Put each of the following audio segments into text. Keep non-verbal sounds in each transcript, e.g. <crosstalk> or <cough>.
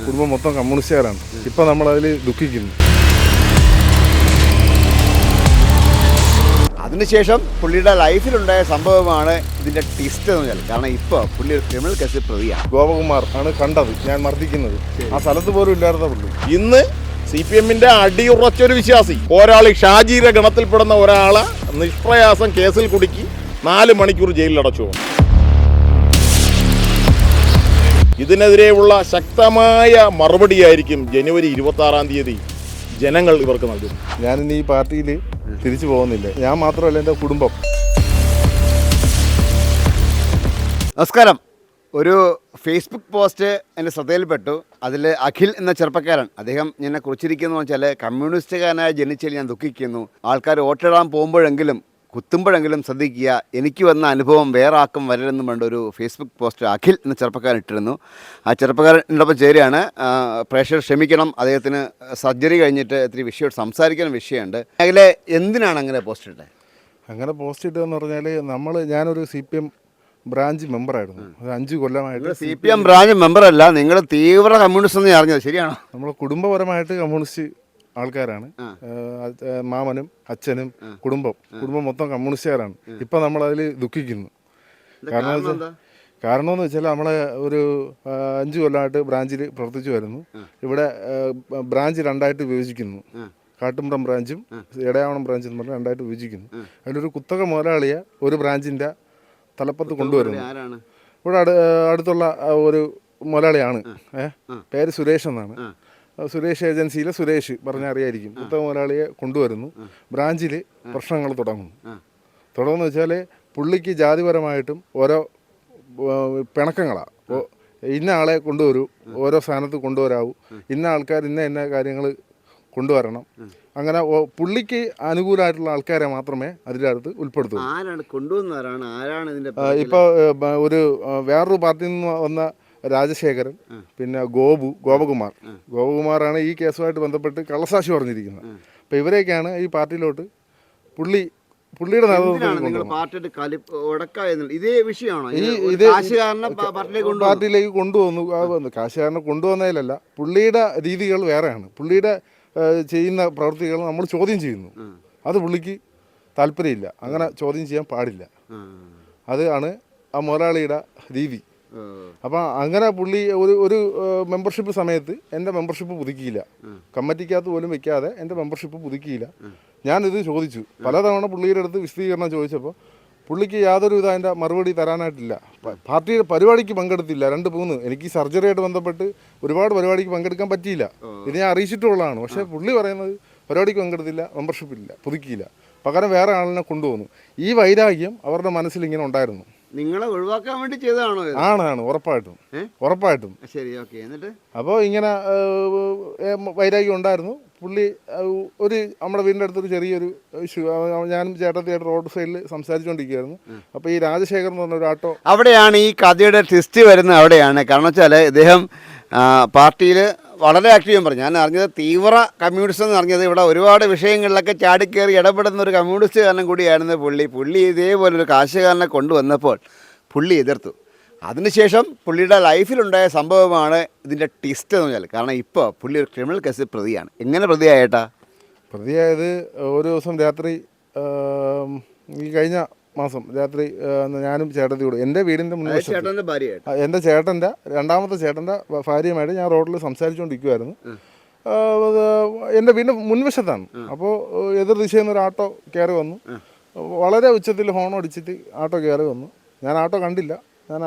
കുടുംബം മൊത്തം കമ്മ്യൂണിസ്റ്റുകാരാണ്. ഇപ്പം നമ്മളതിൽ ദുഃഖിക്കുന്നു. അതിനുശേഷം പുള്ളിയുടെ ലൈഫിലുണ്ടായ സംഭവമാണ് ഇതിന്റെ ട്വിസ്റ്റ് എന്ന് വെച്ചാൽ കാരണം ഇപ്പോൾ പുള്ളി ഒരു ക്രിമിനൽ കേസിൽ പ്രതിയാണ് ഗോപകുമാർ ആണ് കണ്ടത് ഞാൻ മർദ്ദിക്കുന്നത്. ആ സ്ഥലത്ത് പോലും ഇല്ലായിരുന്ന പുള്ളി. ഇന്ന് സി പി എമ്മിന്റെ അടിയുറച്ചൊരു വിശ്വാസി. പോരാളി ഷാജിയുടെ ഗണത്തിൽപ്പെടുന്ന ഒരാളെ നിഷ്പ്രയാസം കേസിൽ കുടുക്കി നാല് മണിക്കൂർ ജയിലിൽ അടച്ചു ഇതിനെതിരെയുള്ള ശക്തമായ മറുപടിയായിരിക്കും ജനുവരി ഇരുപത്തി ആറാം തീയതി ജനങ്ങൾ ഇവർക്ക് നൽകും ഞാനിന്ന് ഈ പാർട്ടിയിൽ തിരിച്ചു പോകുന്നില്ല. ഞാൻ മാത്രമല്ല എന്റെ കുടുംബം. നമസ്കാരം. ഒരു ഫേസ്ബുക്ക് പോസ്റ്റ് എന്റെ ശ്രദ്ധയിൽപ്പെട്ടു. അതിൽ അഖിൽ എന്ന ചെറുപ്പക്കാരൻ അദ്ദേഹം എന്നെ കുറിച്ചിരിക്കുന്നു വെച്ചാൽ കമ്മ്യൂണിസ്റ്റുകാരനായി ജനിച്ചതിൽ ഞാൻ ദുഃഖിക്കുന്നു. ആൾക്കാർ വോട്ടിടാൻ പോകുമ്പോഴെങ്കിലും കുത്തുമ്പോഴെങ്കിലും ശ്രദ്ധിക്കുക. എനിക്ക് വന്ന അനുഭവം വേറെ ആർക്കും വരരുതെന്നും വേണ്ട ഒരു ഫേസ്ബുക്ക് പോസ്റ്റ് അഖിൽ എന്ന ചെറുപ്പക്കാരൻ ഇട്ടിരുന്നു. ആ ചെറുപ്പക്കാരന്റെ ഒപ്പം ചേരുകയാണ് പ്രേക്ഷകർ ക്ഷമിക്കണം. അദ്ദേഹത്തിന് സർജറി കഴിഞ്ഞിട്ട് ഇത്തിരി വിഷയമായിട്ട് സംസാരിക്കാൻ വിഷയമുണ്ട്. അഖിലെ എന്തിനാണ് അങ്ങനെ പോസ്റ്റ് ഇട്ടത് അങ്ങനെ പോസ്റ്റ് ഇട്ടതെന്ന് പറഞ്ഞാൽ നമ്മൾ ഞാനൊരു സി പി എം ബ്രാഞ്ച് മെമ്പറായിരുന്നു അത് അഞ്ച് കൊല്ലമായിട്ട് സി പി എം ബ്രാഞ്ച് മെമ്പറല്ല നിങ്ങൾ തീവ്ര കമ്മ്യൂണിസ്റ്റ് എന്ന് അറിഞ്ഞത്. ശരിയാണോ? നമ്മൾ കുടുംബപരമായിട്ട് കമ്മ്യൂണിസ്റ്റ് ആൾക്കാരാണ്. മാമനും അച്ഛനും കുടുംബം. കുടുംബം മൊത്തം കമ്മ്യൂണിസ്റ്റുകാരാണ്. നമ്മൾ നമ്മളതിൽ ദുഃഖിക്കുന്നു. കാരണം കാരണം വെച്ചാൽ എന്ന് വെച്ചാൽ നമ്മളെ ഒരു അഞ്ചു കൊല്ലമായിട്ട് ബ്രാഞ്ചിൽ പ്രവർത്തിച്ചു വരുന്നു. ഇവിടെ ബ്രാഞ്ച് രണ്ടായിട്ട് വിഭജിക്കുന്നു. കാട്ടുമ്പ്രം ബ്രാഞ്ചും ഇടയാവണം ബ്രാഞ്ചും എന്ന് പറഞ്ഞാൽ രണ്ടായിട്ട് വിഭജിക്കുന്നു. അതിലൊരു കുത്തക മുതലാളിയെ ഒരു ബ്രാഞ്ചിന്റെ തലപ്പത്ത് കൊണ്ടുവരുന്നു. ഇവിടെ അടുത്തുള്ള ഒരു മുതലാളിയാണ്. ഏഹ് പേര് സുരേഷ് എന്നാണ്. സുരേഷ് ഏജൻസിയിലെ സുരേഷ് പറഞ്ഞറിയായിരിക്കും അറിയായിരിക്കും. കുത്തക മുതലാളിയെ കൊണ്ടുവരുന്നു. ബ്രാഞ്ചിൽ പ്രശ്നങ്ങൾ തുടങ്ങുന്നു. തുടങ്ങുന്നു വെച്ചാൽ പുള്ളിക്ക് ജാതിപരമായിട്ടും ഓരോ പിണക്കങ്ങളാണ് ഇന്ന ആളെ കൊണ്ടുവരൂ ഓരോ സ്ഥാനത്ത് കൊണ്ടുവരാവൂ ഇന്ന ആൾക്കാർ ഇന്ന ഇന്ന കാര്യങ്ങൾ കൊണ്ടുവരണം. അങ്ങനെ പുള്ളിക്ക് അനുകൂലമായിട്ടുള്ള ആൾക്കാരെ മാത്രമേ അതിന്റെ അടുത്ത് ഉൾപ്പെടുത്തൂ ആരാണ് കൊണ്ടുവന്നവരാണ്? ആരാണ് ഇതിന്റെ ഇപ്പോൾ ഒരു വേറൊരു പാർട്ടിയിൽ നിന്ന് വന്ന രാജശേഖരൻ പിന്നെ ഗോപു ഗോപകുമാർ. ഗോപകുമാറാണ് ഈ കേസുമായിട്ട് ബന്ധപ്പെട്ട് കള്ളസാക്ഷി പറഞ്ഞിരിക്കുന്നത്. അപ്പോൾ ഇവരെയൊക്കെയാണ് ഈ പാർട്ടിയിലോട്ട് പുള്ളി പുള്ളിയുടെ പാർട്ടിയിലേക്ക് കൊണ്ടുവന്നു. കാശുകാരനെ കൊണ്ടുവന്നതിലല്ല പുള്ളിയുടെ രീതികൾ വേറെയാണ്. പുള്ളിയുടെ ചെയ്യുന്ന പ്രവൃത്തികൾ നമ്മൾ ചോദ്യം ചെയ്യുന്നു. അത് പുള്ളിക്ക് താല്പര്യമില്ല. അങ്ങനെ ചോദ്യം ചെയ്യാൻ പാടില്ല. അതാണ് ആ മുതലാളിയുടെ രീതി. ഓ. അപ്പം അങ്ങനെ പുള്ളി ഒരു ഒരു മെമ്പർഷിപ്പ് സമയത്ത് എന്റെ മെമ്പർഷിപ്പ് പുതുക്കിയില്ല. കമ്മിറ്റിക്കകത്ത് പോലും വെക്കാതെ എന്റെ മെമ്പർഷിപ്പ് പുതുക്കിയില്ല. ഞാനിത് ചോദിച്ചു. പലതവണ പുള്ളിയുടെ അടുത്ത് വിശദീകരണം ചോദിച്ചപ്പോൾ പുള്ളിക്ക് യാതൊരു വിധ അതിന്റെ മറുപടി തരാനായിട്ടില്ല. പാർട്ടിയുടെ പരിപാടിക്ക് പങ്കെടുത്തില്ല. രണ്ട് മൂന്ന്. എനിക്ക് സർജറിയായിട്ട് ബന്ധപ്പെട്ട് ഒരുപാട് പരിപാടിക്ക് പങ്കെടുക്കാൻ പറ്റിയില്ല. ഇത് ഞാൻ അറിയിച്ചിട്ടുള്ളതാണ്. പക്ഷേ പുള്ളി പറയുന്നത് പരിപാടിക്ക് പങ്കെടുത്തില്ല മെമ്പർഷിപ്പ് ഇല്ല പുതുക്കിയില്ല. പകരം വേറെ ആളിനെ കൊണ്ടുവന്നു. ഈ വൈരാഗ്യം അവരുടെ മനസ്സിൽ ഇങ്ങനെ ഉണ്ടായിരുന്നു. നിങ്ങളെ ഒഴിവാക്കാൻ വേണ്ടി ചെയ്തതാണോ ആണാണ് ആണ് ആണ്. ഉറപ്പായിട്ടും. ഉറപ്പായിട്ടും. ശരി ഓക്കെ. എന്നിട്ട്? അപ്പോൾ ഇങ്ങനെ വൈരാഗ്യം ഉണ്ടായിരുന്നു. പുള്ളി ഒരു നമ്മുടെ വീടിന്റെ അടുത്തൊരു ചെറിയൊരു ഇഷ്യൂ ഞാനും ചേട്ടത്തിയായിട്ട് റോഡ് സൈഡിൽ സംസാരിച്ചുകൊണ്ടിരിക്കുകയായിരുന്നു. അപ്പോൾ ഈ രാജശേഖർ എന്ന് പറഞ്ഞ ഒരു ആട്ടോ അവിടെയാണ് ഈ കഥയുടെ ട്വിസ്റ്റ് വരുന്നത്. അവിടെയാണ്. കാരണം വെച്ചാൽ ഇദ്ദേഹം പാർട്ടിയിൽ വളരെ ആക്റ്റീവ് ഞാൻ പറഞ്ഞു. ഞാൻ അറിഞ്ഞത് തീവ്ര കമ്മ്യൂണിസ്റ്റ് എന്ന് അറിഞ്ഞത് ഇവിടെ ഒരുപാട് വിഷയങ്ങളിലൊക്കെ ചാടിക്കേറി ഇടപെടുന്ന ഒരു കമ്മ്യൂണിസ്റ്റ് കമ്മ്യൂണിസ്റ്റുകാരനും കൂടിയായിരുന്നു പുള്ളി. പുള്ളി ഇതേപോലെ ഒരു കാശുകാരനെ കൊണ്ടുവന്നപ്പോൾ പുള്ളി എതിർത്തു. അതിനുശേഷം പുള്ളിയുടെ ലൈഫിലുണ്ടായ സംഭവമാണ് ഇതിന്റെ ട്വിസ്റ്റ് എന്ന് പറഞ്ഞാൽ. കാരണം ഇപ്പോൾ പുള്ളി ഒരു ക്രിമിനൽ കേസിൽ പ്രതിയാണ്. എങ്ങനെ പ്രതിയായേട്ടാ? പ്രതിയായത് ഒരു ദിവസം രാത്രി ഈ കഴിഞ്ഞ മാസം രാത്രി ഞാനും ചേട്ടത്തി കൂടെ. എന്റെ വീടിന്റെ മുന്നിൽ ഭാര്യയായിട്ട്. എന്റെ ചേട്ടന്റെ രണ്ടാമത്തെ ചേട്ടന്റെ ഭാര്യയുമായിട്ട് ഞാൻ റോഡിൽ സംസാരിച്ചുകൊണ്ടിരിക്കുമായിരുന്നു എന്റെ വീടിന്റെ മുൻവശത്താണ്. അപ്പോൾ എതിർ ദിശയിൽ നിന്ന് ഒരു ആട്ടോ കയറി വന്നു. വളരെ ഉച്ചത്തിൽ ഹോൺ അടിച്ചിട്ട് ആട്ടോ കയറി വന്നു. ഞാൻ ആട്ടോ കണ്ടില്ല. ഞാൻ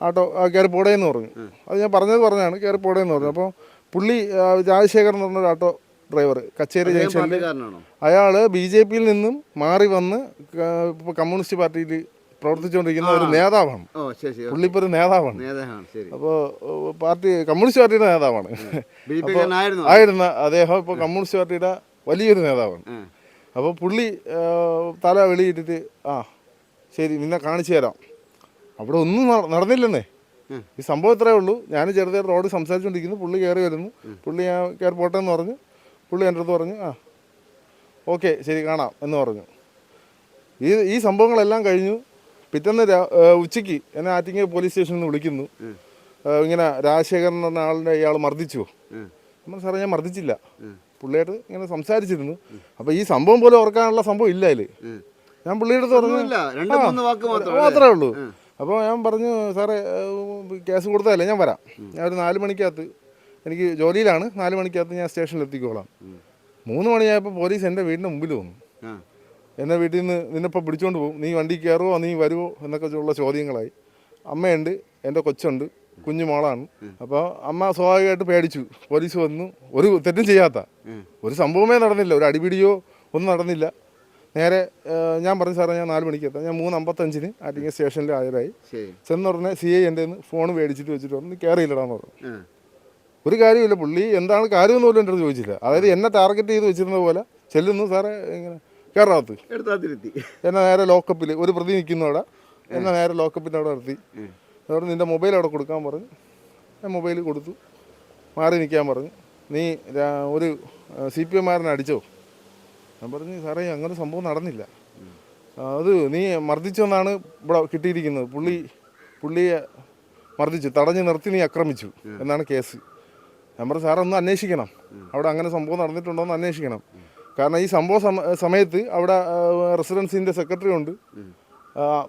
ആട്ടോ എന്ന് കയറി പോടേന്ന് പറഞ്ഞു. അത് ഞാൻ പറഞ്ഞത് പറഞ്ഞാണ് കയറി പോടേന്ന് പറഞ്ഞു. അപ്പോൾ പുള്ളി രാജശേഖരൻ എന്ന് പറഞ്ഞൊരു ആട്ടോ ഡ്രൈവർ കച്ചേരി ജംഗ്ഷനിൽ പാർട്ടിക്കാരനാണോ? അയാൾ ബി ജെ പിയിൽ നിന്നും മാറി വന്ന് ഇപ്പോൾ കമ്മ്യൂണിസ്റ്റ് പാർട്ടിയിൽ പ്രവർത്തിച്ചുകൊണ്ടിരിക്കുന്ന ഒരു നേതാവാണ്. ശരി ഒരു നേതാവാണ്. അപ്പോൾ പാർട്ടി കമ്മ്യൂണിസ്റ്റ് പാർട്ടിയുടെ നേതാവാണ്. ആയിരുന്ന. അദ്ദേഹം ഇപ്പോൾ കമ്മ്യൂണിസ്റ്റ് പാർട്ടിയുടെ വലിയൊരു നേതാവാണ്. അപ്പോൾ പുള്ളി തല വെളിയിട്ടിട്ട് ആ ശരി നിന്നെ കാണിച്ചു തരാം. അവിടെ ഒന്നും നടന്നില്ലെന്നേ. ഈ സംഭവം ഇത്രയേ ഉള്ളൂ. ഞാൻ ചെറുതായി റോഡ് സംസാരിച്ചുകൊണ്ടിരിക്കുന്നു. പുള്ളി കയറി വരുന്നു. പുള്ളി ഞാൻ കയറി പോട്ടെ എന്ന് പറഞ്ഞു. പുള്ളി എന്റെ അടുത്ത് പറഞ്ഞു ആ ഓക്കെ ശരി കാണാം എന്ന് പറഞ്ഞു. ഈ ഈ സംഭവങ്ങളെല്ലാം കഴിഞ്ഞു. പിറ്റേന്ന് ഉച്ചയ്ക്ക് എന്നെ ആറ്റിങ്ങൽ പോലീസ് സ്റ്റേഷനിൽ നിന്ന് വിളിക്കുന്നു. ഇങ്ങനെ രാജശേഖരൻ എന്ന ആളിനെ ഇയാൾ മർദ്ദിച്ചു. നമ്മൾ സാറേ ഞാൻ മർദ്ദിച്ചില്ല. പുള്ളിയായിട്ട് ഇങ്ങനെ സംസാരിച്ചിരുന്നു. അപ്പോൾ ഈ സംഭവം പോലും ഓർക്കാനുള്ള സംഭവം ഇല്ല അതിൽ ഞാൻ പുള്ളിയുടെ അടുത്ത് പറഞ്ഞു മാത്രമേ ഉള്ളൂ. അപ്പോൾ ഞാൻ പറഞ്ഞു സാറേ കേസ് കൊടുത്തതല്ലേ ഞാൻ വരാം. ഞാൻ ഒരു നാല് മണിക്കകത്ത് എനിക്ക് ജോലിയിലാണ്. നാല് മണിക്കകത്ത് ഞാൻ സ്റ്റേഷനിൽ എത്തിക്കോളാം മൂന്ന് മണിയായപ്പോൾ പോലീസ് എന്റെ വീടിന്റെ മുമ്പിൽ വന്നു. എന്നെ വീട്ടിൽ നിന്ന് നിന്നെപ്പോൾ പിടിച്ചുകൊണ്ട് പോകും. നീ വണ്ടി കയറുമോ നീ വരുമോ എന്നൊക്കെ ഉള്ള ചോദ്യങ്ങളായി. അമ്മയുണ്ട് എന്റെ കൊച്ചുണ്ട് കുഞ്ഞു മോളാണ്. അപ്പോൾ അമ്മ സ്വാഭാവികമായിട്ട് പേടിച്ചു. പോലീസ് വന്നു. ഒരു തെറ്റും ചെയ്യാത്ത. ഒരു സംഭവമേ നടന്നില്ല. ഒരു അടിപിടിയോ ഒന്നും നടന്നില്ല. നേരെ ഞാൻ പറഞ്ഞു സാറേ ഞാൻ നാല് മണിക്ക് എത്താം ഞാൻ മൂന്ന് അമ്പത്തഞ്ചിന് ആറ്റിങ്ങൽ സ്റ്റേഷനിൽ ഹാജരായി. ചെന്ന് പറഞ്ഞ സി ഐ എന്റെ ഫോൺ മേടിച്ചിട്ട് വെച്ചിട്ട് വന്ന് കയറിയില്ലടാന്ന് പറഞ്ഞു. ഒരു കാര്യമില്ല പുള്ളി എന്താണ് കാര്യമെന്ന് പോലും എന്റെ അടുത്ത് ചോദിച്ചില്ല. അതായത് എന്നെ ടാർഗറ്റ് ചെയ്ത് വെച്ചിരുന്ന പോലെ ചെല്ലുന്നു സാറേ ഇങ്ങനെ കയറാത്ത് എന്നെ നേരെ ലോക്കപ്പിൽ ഒരു പ്രതി നിൽക്കുന്നു അവിടെ. എന്നെ നേരെ ലോക്കപ്പിന്റെ അവിടെ നിർത്തി. അവിടെ നിന്റെ മൊബൈൽ അവിടെ കൊടുക്കാൻ പറഞ്ഞു. ഞാൻ മൊബൈൽ കൊടുത്തു. മാറി നിൽക്കാൻ പറഞ്ഞു. നീ ഒരു സി പി എമ്മാരനെ അടിച്ചോ? ഞാൻ പറഞ്ഞു സാറേ അങ്ങനെ സംഭവം നടന്നില്ല. അത് നീ മർദ്ദിച്ചെന്നാണ് ഇവിടെ കിട്ടിയിരിക്കുന്നത്. പുള്ളി പുള്ളിയെ മർദ്ദിച്ചു. തടഞ്ഞു നിർത്തി നീ ആക്രമിച്ചു എന്നാണ് കേസ്. ഞാൻ പറഞ്ഞു സാറേ ഒന്ന് അന്വേഷിക്കണം. അവിടെ അങ്ങനെ സംഭവം നടന്നിട്ടുണ്ടോ എന്ന് അന്വേഷിക്കണം. കാരണം ഈ സംഭവ സമയത്ത് അവിടെ റെസിഡൻസിന്റെ സെക്രട്ടറി ഉണ്ട്.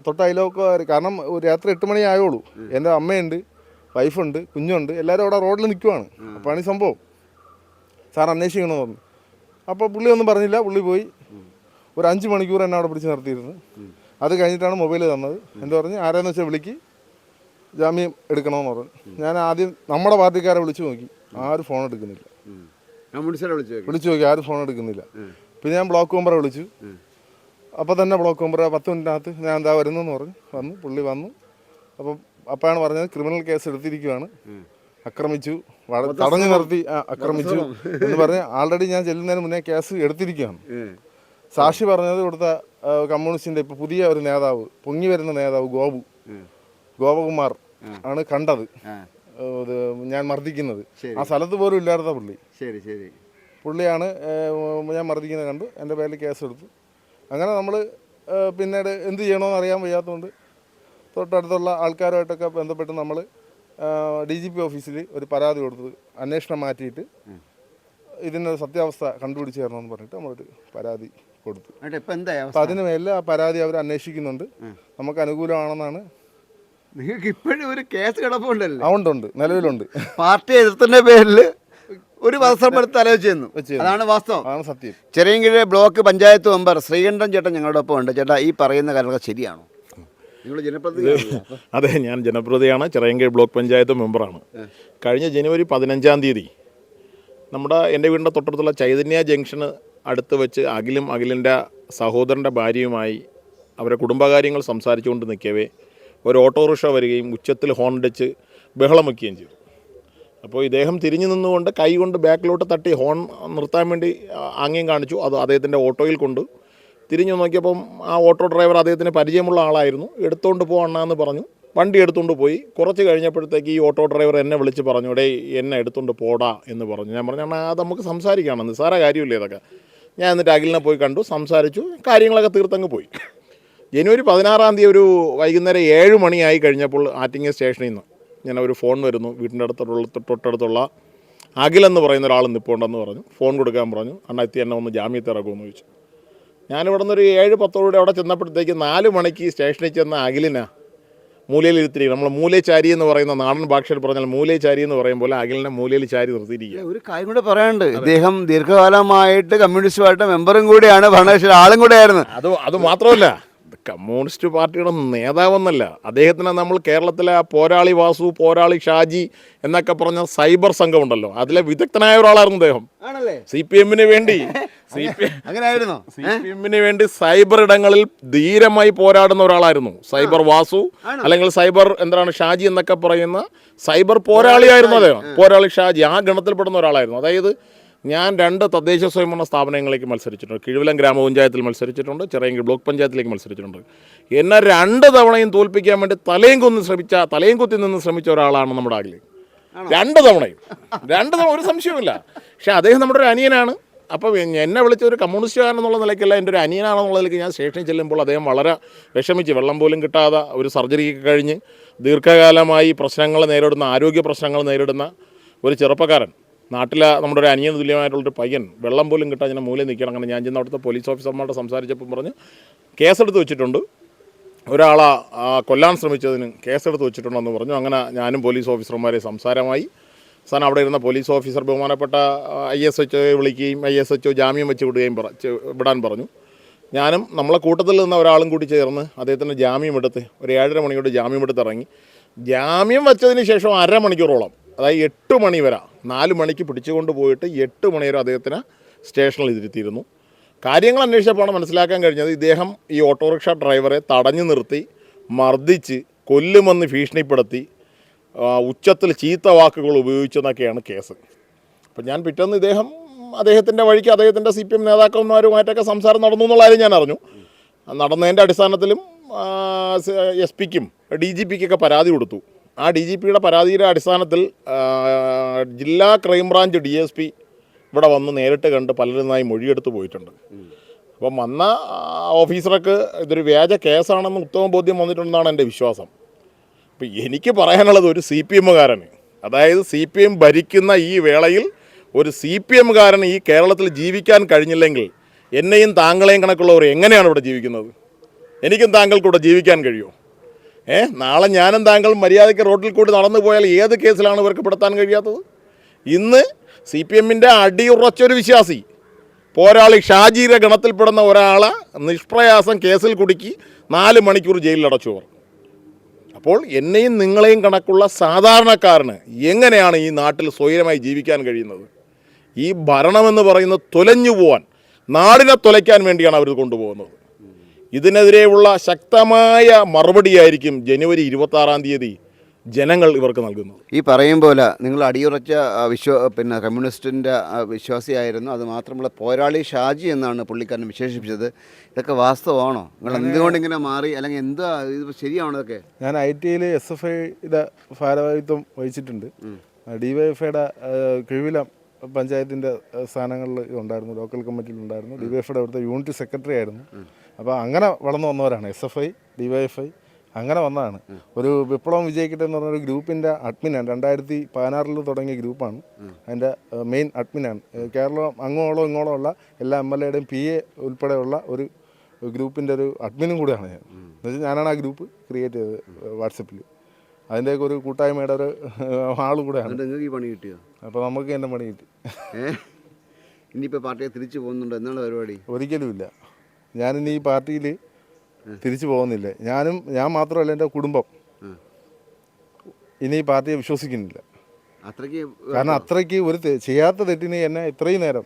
തൊട്ട് കാരണം രാത്രി എട്ട് മണി ആയോളൂ. എന്റെ അമ്മയുണ്ട് വൈഫുണ്ട് കുഞ്ഞുണ്ട് എല്ലാവരും അവിടെ റോഡിൽ നിൽക്കുവാണ്. അപ്പോഴാണ് ഈ സംഭവം. സാർ അന്വേഷിക്കണമെന്ന് പറഞ്ഞു. അപ്പോൾ പുള്ളി ഒന്നും പറഞ്ഞില്ല. പുള്ളി പോയി. ഒരു അഞ്ച് മണിക്കൂർ എന്നെ അവിടെ പിടിച്ച് നിർത്തിയിരുന്നു. അത് കഴിഞ്ഞിട്ടാണ് മൊബൈൽ തന്നത്. എന്ത് പറഞ്ഞ് ആരാന്ന് വെച്ചാൽ വിളിക്ക്. ജാമ്യം എടുക്കണമെന്ന് പറഞ്ഞു. ഞാൻ ആദ്യം നമ്മുടെ പാർട്ടിക്കാരെ വിളിച്ചു നോക്കി. ആരും ഫോൺ എടുക്കുന്നില്ല. വിളിച്ചു നോക്കി ആരും ഫോൺ എടുക്കുന്നില്ല. പിന്നെ ഞാൻ ബ്ലോക്ക് മെമ്പറെ വിളിച്ചു. അപ്പോൾ തന്നെ ബ്ലോക്ക് മെമ്പർ പത്ത് മിനിറ്റിനകത്ത് ഞാൻ എന്താ വരുന്നെന്ന് പറഞ്ഞു. വന്നു പുള്ളി വന്നു. അപ്പം അപ്പാണ് പറഞ്ഞത് ക്രിമിനൽ കേസ് എടുത്തിരിക്കുകയാണ് ആക്രമിച്ചു തടഞ്ഞു നിർത്തി അക്രമിച്ചു ആക്രമിച്ചു എന്ന് പറഞ്ഞ് ആൾറെഡി ഞാൻ ചെല്ലുന്നതിന് മുന്നേ കേസ് എടുത്തിരിക്കുകയാണ്. സാക്ഷി പറഞ്ഞത് ഇവിടുത്തെ കമ്മ്യൂണിസ്റ്റിന്റെ ഇപ്പൊ പുതിയ ഒരു നേതാവ് പൊങ്ങി വരുന്ന നേതാവ് ഗോപു. ഗോപകുമാർ ആണ് കണ്ടത്. ഞാൻ മർദ്ദിക്കുന്നത്. ആ സ്ഥലത്ത് പോലും ഇല്ലാത്ത പുള്ളി. ശരി ശരി. പുള്ളിയാണ് ഞാൻ മർദ്ദിക്കുന്നത് കണ്ടു എന്റെ പേരിൽ കേസെടുത്തു. അങ്ങനെ നമ്മൾ പിന്നീട് എന്ത് ചെയ്യണമെന്ന് അറിയാൻ വയ്യാത്തതുകൊണ്ട് തൊട്ടടുത്തുള്ള ആൾക്കാരുമായിട്ടൊക്കെ ബന്ധപ്പെട്ട് നമ്മൾ ഡി ജി പി ഓഫീസിൽ ഒരു പരാതി കൊടുത്തത് അന്വേഷണം മാറ്റിയിട്ട് ഇതിന്റെ സത്യാവസ്ഥ കണ്ടുപിടിച്ച് തരണമെന്ന് പറഞ്ഞിട്ട് നമ്മളൊരു പരാതി കൊടുത്തു. അപ്പം അതിന് മേലെ ആ പരാതി അവർ അന്വേഷിക്കുന്നുണ്ട്. നമുക്ക് അനുകൂലമാണെന്നാണ് നിങ്ങൾക്ക് ഇപ്പോഴും ഒരു കേസ് കിടപ്പുണ്ടല്ലോ അതുകൊണ്ടുണ്ട് നിലവിലുണ്ട്. പാർട്ടി എതിർത്തിന്റെ പേരിൽ ഒരു വത്സരം എടുത്ത് ആലോചിച്ചു അതാണ് വാസ്തവം. അതാണ് സത്യം. ചെറിയങ്കിഴ ബ്ലോക്ക് പഞ്ചായത്ത് മെമ്പർ ശ്രീകണ്ഠൻ ചേട്ടൻ ഞങ്ങളുടെ ഒപ്പം ഉണ്ട്. ചേട്ടാ ഈ പറയുന്ന കാര്യങ്ങൾ ശരിയാണോ? <laughs> അതെ ഞാൻ ജനപ്രതിയാണ്. ചിറയൻകീഴ് ബ്ലോക്ക് പഞ്ചായത്ത് മെമ്പറാണ്. കഴിഞ്ഞ ജനുവരി പതിനഞ്ചാം തീയതി നമ്മുടെ എന്റെ വീടിന്റെ തൊട്ടടുത്തുള്ള ചൈതന്യ ജംഗ്ഷന് അടുത്ത് വെച്ച് അഖിലും അഖിലിന്റെ സഹോദരന്റെ ഭാര്യയുമായി അവരുടെ കുടുംബകാര്യങ്ങൾ സംസാരിച്ചുകൊണ്ട് നിൽക്കവേ ഒരു ഓട്ടോറിക്ഷ വരികയും ഉച്ചത്തിൽ ഹോൺ അടിച്ച് ബഹളം വയ്ക്കുകയും ചെയ്തു. അപ്പോൾ ഇദ്ദേഹം തിരിഞ്ഞു നിന്നുകൊണ്ട് കൈ കൊണ്ട് ബാക്കിലോട്ട് തട്ടി ഹോൺ നിർത്താൻ വേണ്ടി ആംഗ്യം കാണിച്ചു. അത് അദ്ദേഹത്തിന്റെ ഓട്ടോയിൽ കൊണ്ട് തിരിഞ്ഞു നോക്കിയപ്പം ആ ഓട്ടോ ഡ്രൈവർ അദ്ദേഹത്തിന് പരിചയമുള്ള ആളായിരുന്നു. എടുത്തുകൊണ്ട് പോകണമെന്ന് പറഞ്ഞു. വണ്ടി എടുത്തുകൊണ്ട് പോയി. കുറച്ച് കഴിഞ്ഞപ്പോഴത്തേക്ക് ഈ ഓട്ടോ ഡ്രൈവർ എന്നെ വിളിച്ച് പറഞ്ഞു ഡേ എന്നെ എടുത്തുകൊണ്ട് പോടാ എന്ന് പറഞ്ഞു. ഞാൻ പറഞ്ഞു "അണ്ണാ, അത് നമുക്ക് സംസാരിക്കണം നിസ്സാര കാര്യമില്ല ഇതൊക്കെ. ഞാൻ എന്നിട്ട് അഖിലിനെ പോയി കണ്ടു സംസാരിച്ചു. കാര്യങ്ങളൊക്കെ തീർത്തങ്ങ് പോയി. ജനുവരി പതിനാറാം തീയതി ഒരു വൈകുന്നേരം ഏഴ് മണിയായി കഴിഞ്ഞപ്പോൾ ആറ്റിങ്ങൽ സ്റ്റേഷനിൽ നിന്ന് ഞാൻ ഒരു ഫോൺ വരുന്നു. വീടിന്റെ അടുത്തുള്ള തൊട്ടടുത്തുള്ള അഖിലെന്ന് പറയുന്ന ഒരാൾ നിൽപ്പുണ്ടെന്ന് പറഞ്ഞു. ഫോൺ കൊടുക്കാൻ പറഞ്ഞു. അണ്ണാ എത്തി എന്നെ ഒന്ന് ജാമ്യത്തിൽ ഇറക്കുമെന്ന് ചോദിച്ചു. ഞാനിവിടെ നിന്നൊരു ഏഴ് പത്തോടെ അവിടെ ചെന്നപ്പോഴത്തേക്ക് നാല് മണിക്ക് സ്റ്റേഷനിൽ ചെന്ന അഖിലിനാ മൂലയിൽ ഇരുത്തിരിക്കും നമ്മൾ ചാരി എന്ന് പറയുന്ന നാടൻ ഭാഷയിൽ പറഞ്ഞാൽ മൂലച്ചാരി എന്ന് പറയും പോലെ അഖിലിനെ മൂലയിൽ ചാരി നിർത്തിയിരിക്കുക ഒരു കാര്യം കൂടെ പറയാനുണ്ട്. ഇദ്ദേഹം ദീർഘകാലമായിട്ട് കമ്മ്യൂണിസ്റ്റ് മെമ്പറും കൂടിയാണ്. ഭരണകക്ഷി ആളും കൂടെയായിരുന്നു. അത് അത് മാത്രമല്ല. കമ്മ്യൂണിസ്റ്റ് പാർട്ടിയുടെ നേതാവെന്നല്ല. അദ്ദേഹത്തിന് നമ്മൾ കേരളത്തിലെ ആ പോരാളി വാസു പോരാളി ഷാജി എന്നൊക്കെ പറഞ്ഞ സൈബർ സംഘമുണ്ടല്ലോ. അതിലെ വിദഗ്ധനായ ഒരാളായിരുന്നു അദ്ദേഹം. സി പി എമ്മിന് വേണ്ടി. <laughs> സി പി സി പി എമ്മിന് വേണ്ടി സൈബർ ഇടങ്ങളിൽ ധീരമായി പോരാടുന്ന ഒരാളായിരുന്നു. സൈബർ വാസു അല്ലെങ്കിൽ സൈബർ എന്താണ് ഷാജി എന്നൊക്കെ പറയുന്ന സൈബർ പോരാളിയായിരുന്നു അദ്ദേഹം. പോരാളി ഷാജി ആ ഗണത്തിൽപ്പെടുന്ന ഒരാളായിരുന്നു. അതായത് ഞാൻ രണ്ട് തദ്ദേശ സ്വയംഭരണ സ്ഥാപനങ്ങളിലേക്ക് മത്സരിച്ചിട്ടുണ്ട്. കിഴിവിലം ഗ്രാമപഞ്ചായത്തിൽ മത്സരിച്ചിട്ടുണ്ട്. ചിറയങ്കിൽ ബ്ലോക്ക് പഞ്ചായത്തിലേക്ക് മത്സരിച്ചിട്ടുണ്ട്. എന്നെ രണ്ട് തവണയും തോൽപ്പിക്കാൻ വേണ്ടി തലയും കൊന്ന് ശ്രമിച്ച തലയും കുത്തി നിന്ന് ശ്രമിച്ച ഒരാളാണ് നമ്മുടെ അഖിൽ. രണ്ട് തവണയും. രണ്ട് തവണ ഒരു സംശയവുമില്ല. പക്ഷെ അദ്ദേഹം നമ്മുടെ ഒരു അനിയനാണ്. അപ്പം എന്നെ വിളിച്ച ഒരു കമ്മ്യൂണിസ്റ്റുകാരൻ എന്നുള്ള നിലയ്ക്കല്ല എന്റെ ഒരു അനിയനാണെന്നുള്ള നിലയ്ക്ക് ഞാൻ സ്റ്റേഷനിൽ ചെല്ലുമ്പോൾ അദ്ദേഹം വളരെ വിഷമിച്ച് വെള്ളം പോലും കിട്ടാതെ ഒരു സർജറി കഴിഞ്ഞ് ദീർഘകാലമായി പ്രശ്നങ്ങൾ നേരിടുന്ന ആരോഗ്യ പ്രശ്നങ്ങൾ നേരിടുന്ന ഒരു ചെറുപ്പക്കാരൻ. നാട്ടിലെ നമ്മുടെ ഒരു അനിയന് തുല്യമായിട്ടുള്ളൊരു പയ്യൻ വെള്ളം പോലും കിട്ടാൻ ഞാൻ മൂലം നിൽക്കണം അങ്ങനെ ഞാൻ ചെന്ന് അവിടുത്തെ പോലീസ് ഓഫീസർമാരോട് സംസാരിച്ചപ്പോൾ പറഞ്ഞ് കേസെടുത്ത് വെച്ചിട്ടുണ്ട്. ഒരാളെ കൊല്ലാൻ ശ്രമിച്ചതിന് കേസെടുത്ത് വെച്ചിട്ടുണ്ടെന്ന് പറഞ്ഞു. അങ്ങനെ ഞാനും പോലീസ് ഓഫീസർമാരെ സംസാരമായി. സാൻ അവിടെ ഇരുന്ന പോലീസ് ഓഫീസർ ബഹുമാനപ്പെട്ട ഐ എസ് എച്ച് വിളിക്കുകയും ഐ എസ് എച്ച് ജാമ്യം വെച്ച് വിടുകയും പറ വിടാൻ പറഞ്ഞു. ഞാനും നമ്മളെ കൂട്ടത്തിൽ നിന്ന് ഒരാളും കൂടി ചേർന്ന് അദ്ദേഹത്തിന്റെ ജാമ്യം എടുത്ത് ഒരു ഏഴര മണിയോട് ജാമ്യം എടുത്ത് ഇറങ്ങി ജാമ്യം വെച്ചതിന് ശേഷം അരമണിക്കൂറോളം അതായത് എട്ട് മണി വരെ നാല് മണിക്ക് പിടിച്ചുകൊണ്ട് പോയിട്ട് എട്ട് മണി വരെ അദ്ദേഹത്തിന് സ്റ്റേഷനിൽ ഇരുത്തിയിരുന്നു. കാര്യങ്ങൾ അന്വേഷിച്ചപ്പോഴാണ് മനസ്സിലാക്കാൻ കഴിഞ്ഞത് ഇദ്ദേഹം ഈ ഓട്ടോറിക്ഷ ഡ്രൈവറെ തടഞ്ഞു നിർത്തി മർദ്ദിച്ച് കൊല്ലുമെന്ന് ഭീഷണിപ്പെടുത്തി ഉച്ചത്തിൽ ചീത്ത വാക്കുകൾ ഉപയോഗിച്ചെന്നൊക്കെയാണ് കേസ്. അപ്പം ഞാൻ പിറ്റേന്ന് ഇദ്ദേഹം അദ്ദേഹത്തിന്റെ വഴിക്ക് അദ്ദേഹത്തിന്റെ സി പി എം നേതാക്കന്മാരുമായിട്ടൊക്കെ സംസാരം നടന്നു എന്നുള്ള കാര്യം ഞാൻ അറിഞ്ഞു. നടന്നതിന്റെ അടിസ്ഥാനത്തിലും എസ് പിക്കും ഡി ജി പിക്കൊക്കെ പരാതി കൊടുത്തു. ആ ഡി ജി പിയുടെ പരാതിയുടെ അടിസ്ഥാനത്തിൽ ജില്ലാ ക്രൈംബ്രാഞ്ച് ഡി എസ് പി ഇവിടെ വന്ന് നേരിട്ട് കണ്ട് പലരുന്നായി മൊഴിയെടുത്ത് പോയിട്ടുണ്ട്. അപ്പം വന്ന ഓഫീസർക്ക് ഇതൊരു വ്യാജ കേസാണെന്ന് ഉത്തമ ബോധ്യം വന്നിട്ടുണ്ടെന്നാണ് എന്റെ വിശ്വാസം. അപ്പം എനിക്ക് പറയാനുള്ളത് ഒരു സി പി എമ്മുകാരന് അതായത് സി പി എം ഭരിക്കുന്ന ഈ വേളയിൽ ഒരു സി പി എമ്മുകാരന് ഈ കേരളത്തിൽ ജീവിക്കാൻ കഴിഞ്ഞില്ലെങ്കിൽ എന്നെയും താങ്കളെയും കണക്കുള്ളവർ എങ്ങനെയാണ് ഇവിടെ ജീവിക്കുന്നത്? എനിക്കും താങ്കൾക്കൂടെ ജീവിക്കാൻ കഴിയുമോ? ഏ നാളെ ഞാനും താങ്കൾ മര്യാദയ്ക്ക് റോഡിൽ കൂടി നടന്നു പോയാൽ ഏത് കേസിലാണ് ഇവർക്ക് പെടുത്താൻ കഴിയാത്തത്? ഇന്ന് സി പി എമ്മിന്റെ അടിയുറച്ചൊരു വിശ്വാസി പോരാളി ഷാജിയുടെ ഗണത്തിൽപ്പെടുന്ന ഒരാളെ നിഷ്പ്രയാസം കേസിൽ കുടുക്കി നാല് മണിക്കൂർ ജയിലിലടച്ചു അവർ അപ്പോൾ എന്നെയും നിങ്ങളെയും കണക്കുള്ള സാധാരണക്കാരന് എങ്ങനെയാണ് ഈ നാട്ടിൽ സ്വൈരമായി ജീവിക്കാൻ കഴിയുന്നത്? ഈ ഭരണമെന്ന് പറയുന്നത് തൊലഞ്ഞു പോവാൻ നാടിനെ തൊലയ്ക്കാൻ വേണ്ടിയാണ് അവർ കൊണ്ടുപോകുന്നത്. ഇതിനെതിരെയുള്ള ശക്തമായ മറുപടിയായിരിക്കും ജനുവരി ഇരുപത്താറാം തീയതി ജനങ്ങൾ ഇവർക്ക് നൽകുന്നത്. ഈ പറയും പോലെ നിങ്ങൾ അടിയുറച്ച വിശ്വ പിന്നെ കമ്മ്യൂണിസ്റ്റിന്റെ വിശ്വാസിയായിരുന്നു. അത് മാത്രമല്ല പോരാളി ഷാജി എന്നാണ് പുള്ളിക്കാരൻ വിശേഷിപ്പിച്ചത്. ഇതൊക്കെ വാസ്തവമാണോ? നിങ്ങൾ എന്തുകൊണ്ട് ഇങ്ങനെ മാറി? അല്ലെങ്കിൽ എന്താ ഇത്? ശരിയാണോ ഇതൊക്കെ? ഞാൻ ഐ ടി ഐയിൽ എസ് എഫ് ഐയുടെ ഭാരവാഹിത്വം വഹിച്ചിട്ടുണ്ട്. ഡി വൈ എഫ് ഐയുടെ കിഴിവിലം പഞ്ചായത്തിന്റെ സ്ഥാനങ്ങളിൽ ഉണ്ടായിരുന്നു. ലോക്കൽ കമ്മിറ്റിയിൽ ഉണ്ടായിരുന്നു ഡി വൈ എഫ് ഐയുടെ അവിടുത്തെ യൂണിറ്റ് സെക്രട്ടറി ആയിരുന്നു. അപ്പോൾ അങ്ങനെ വളർന്നു വന്നവരാണ് S F I D Y F I അങ്ങനെ വന്നതാണ്. ഒരു വിപ്ലവം വിജയിക്കട്ടെ എന്ന് പറഞ്ഞൊരു ഗ്രൂപ്പിന്റെ അഡ്മിനാണ് രണ്ടായിരത്തി പതിനാറിൽ തുടങ്ങിയ ഗ്രൂപ്പാണ്. അതിന്റെ മെയിൻ അഡ്മിനാണ് കേരളം അങ്ങോളം ഇങ്ങോളം ഉള്ള എല്ലാ എം എൽ എയുടെയും പി എ ഉൾപ്പെടെയുള്ള ഒരു ഗ്രൂപ്പിന്റെ ഒരു അഡ്മിനും കൂടിയാണ് ഞാൻ. എന്നുവെച്ചാൽ ഞാനാണ് ആ ഗ്രൂപ്പ് ക്രിയേറ്റ് ചെയ്തത് വാട്സപ്പിൽ അതിന്റെയൊക്കെ ഒരു കൂട്ടായ്മയുടെ ഒരു ആൾ കൂടെയാണ്. നിങ്ങൾക്ക് ഈ പണി കിട്ടിയോ? അപ്പോൾ നമുക്ക് എന്റെ പണി കിട്ടി. ഇനിയിപ്പോൾ പാർട്ടിയെ തിരിച്ചു പോകുന്നുണ്ടോ? എന്നുള്ള പരിപാടി? ഒരിക്കലുമില്ല ഞാനിനി ഈ പാർട്ടിയിൽ തിരിച്ചു പോകുന്നില്ല. ഞാനും ഞാൻ മാത്രമല്ല എന്റെ കുടുംബം. ഇനി ഈ പാർട്ടിയെ വിശ്വസിക്കുന്നില്ല. അത്രയ്ക്ക് കാരണം അത്രയ്ക്ക് ഒരു ചെയ്യാത്ത തെറ്റിന് എന്നെ ഇത്രയും നേരം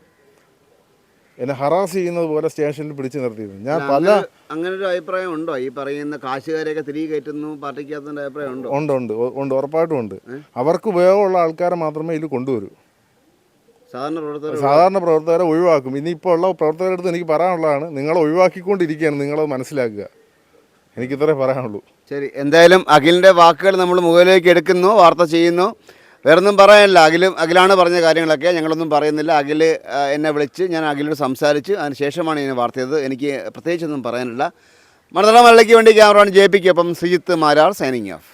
എന്നെ ഹറാസ് ചെയ്യുന്നത് പോലെ സ്റ്റേഷനിൽ പിടിച്ചു നിർത്തിയിരുന്നു. ഞാൻ പല അങ്ങനെ- അങ്ങനെ ഒരു അഭിപ്രായം ഉണ്ടോ? ഈ പറയുന്ന കാശുകാരെയൊക്കെ തിരികെ കയറ്റുന്നു പാർട്ടിക്കകത്തിന്റെ അഭിപ്രായം ഉണ്ടോ? ഉണ്ട് ഉണ്ട്. ഉണ്ട്. ഉറപ്പായിട്ടും ഉണ്ട്. അവർക്ക് ഉപയോഗമുള്ള ആൾക്കാരെ മാത്രമേ ഇതിൽ കൊണ്ടുവരൂ. സാധാരണ പ്രവർത്തകരെ ഒഴിവാക്കും. ഇനിയിപ്പോൾ ഉള്ള പ്രവർത്തകരുടെ അടുത്ത് എനിക്ക് പറയാനുള്ളതാണ് നിങ്ങൾ ഒഴിവാക്കിക്കൊണ്ടിരിക്കുകയാണ് നിങ്ങളത് മനസ്സിലാക്കുക. എനിക്ക് ഇത്രേ പറയാനുള്ളൂ. ശരി എന്തായാലും അഖിലിന്റെ വാക്കുകൾ നമ്മൾ മുകളിലേക്ക് എടുക്കുന്നു വാർത്ത ചെയ്യുന്നു. വേറൊന്നും പറയാനില്ല. അഖിലും അഖിലാണ് പറഞ്ഞ കാര്യങ്ങളൊക്കെ. ഞങ്ങളൊന്നും പറയുന്നില്ല. അഖിൽ എന്നെ വിളിച്ച് ഞാൻ അഖിലോട് സംസാരിച്ച്. അതിന് ശേഷമാണ് ഞാൻ വാർത്ത ചെയ്തത്. എനിക്ക് പ്രത്യേകിച്ചൊന്നും പറയാനില്ല. മണത്തല മലയ്ക്ക് വേണ്ടി ക്യാമറ ജെ പിക്കൊപ്പം ശ്രീജിത്ത് മാരാർ സൈനിങ് ഓഫ്.